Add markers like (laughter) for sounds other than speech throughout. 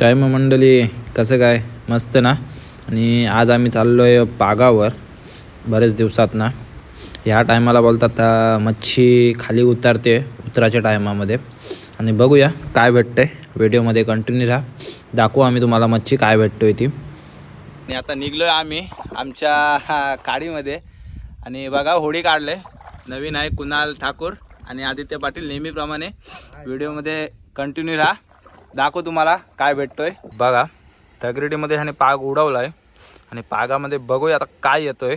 काय मग मंडळी कसं काय? मस्त ना? आणि आज आम्ही चाललो आहे पागावर बरेच दिवसात ना. ह्या टायमाला बोलतात अं, मच्छी खाली उतरते उतराच्या टायमामध्ये. आणि बघूया काय भेटतं आहे व्हिडिओमध्ये कंटिन्यू राहा. दाखवू आम्ही तुम्हाला मच्छी काय भेटतोय ती. आणि आता निघलो आहे आम्ही आमच्या हा, काडीमध्ये. आणि बघा होडी काढले नवीन आहे कुणाल ठाकूर आणि आदित्य पाटील नेहमीप्रमाणे. व्हिडिओमध्ये कंटिन्यू राहा. दाखव तुम्हाला काय भेटतोय. बघा तगरेडीमध्ये ह्याने पाग उडवलाय. आणि पागामध्ये बघूया आता काय येतोय.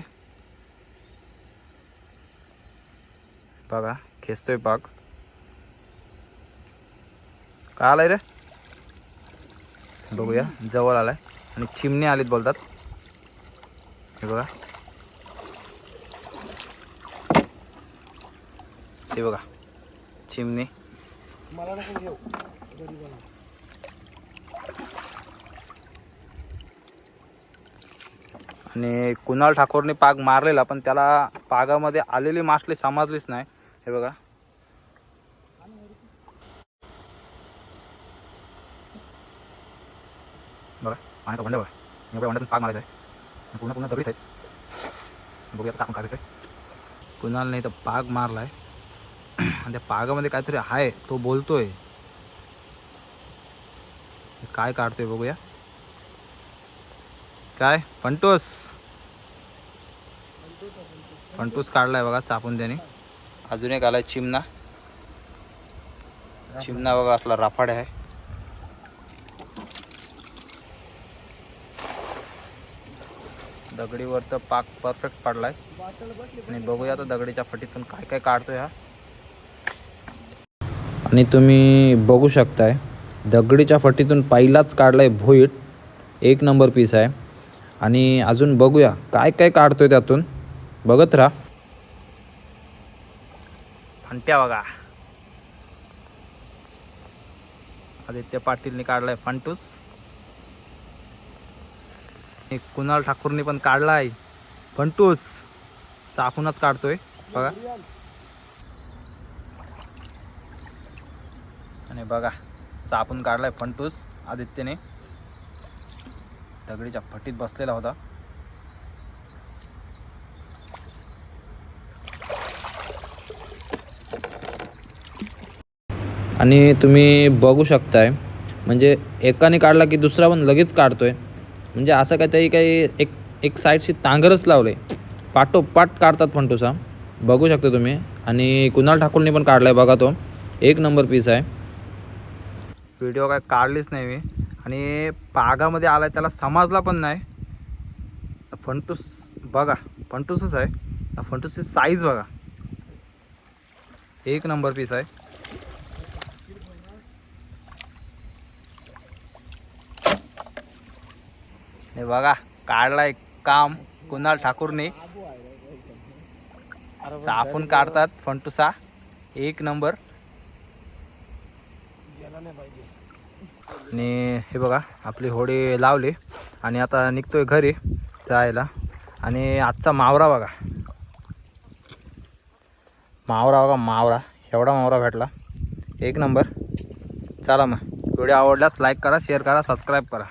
बघा खेचतोय पाग. काय आलाय रे? बघूया जवळ आलाय. आणि चिमणी आलीत बोलतात. हे बघा. हे बघा चिमणी. आणि कुणाल ठाकूरने पाग मारलेला पण त्याला पागामध्ये आलेली मासली समजलीच नाही. हे बघा. बघा पाण्याचा भांडे बघा. एवढ्या भांड्यातून पाग मारायचा आहे. पुन्हा पुन्हा दगडीच आहेत. बघूया आता आपण काय भेटतोय कुणाल नाही तर पाग मारलाय. (clears throat) आणि त्या पागामध्ये काहीतरी आहे तो बोलतोय. काय काढतोय बघूया. काय? फंटूस फंटूस काढलाय बघा चापून त्याने. अजून एक आलाय चिमणा. चिमणा बघा असला राफाड आहे. दगडीवर तर पाक परफेक्ट पडलाय. आणि बघूया आता दगडीच्या फटीतून काय काय काढतोय हा. आणि तुम्ही बघू शकताय दगडीच्या फटीतून पहिलाच काढलाय भोईट एक नंबर पीस आहे. आणि अजून बघूया काय काय काढतोय त्यातून. बघत राहा. फंट्या बघा. आदित्य पाटीलने काढलाय फंटूस. एक कुणाल ठाकूरने पण काढलाय फंटूस. चाकूनच काढतोय. बघा. आणि बघा. चापून काढलाय फंटूस आदित्यने. दगडीच्या फटीत बसलेला होता. आणि तुम्ही बघू शकताय म्हणजे एकाने काढला की दुसरा पण लगेच काढतोय. म्हणजे असं काहीतरी काही एक एक साईडशी तांगरच लावले पाठोपाठ काढतात फंटूसा बघू शकता तुम्ही. आणि कुणाल ठाकूरने पण काढलाय बघा तो. एक नंबर पीस आहे. व्हिडिओ काय काढलीच नाही मी. आणि पागामध्ये आलाय त्याला समजला पण नाही. फंटूस बघा फंटूसच आहे. फंटूसची साईज बघा. एक नंबर पीस आहे. हे बघा काढलाय काम कुणाल ठाकूरने. चापून काढतात फंटुसा. एक नंबर आणि हे बघा आपली होडी लावली आणि आता निघतोय घरी जायला. आणि आजचा मावरा बघा. मावरा बघा मावरा. एवढा मावरा भेटला. एक नंबर. चला मग. व्हिडिओ आवडल्यास लाईक करा शेअर करा सबस्क्राईब करा.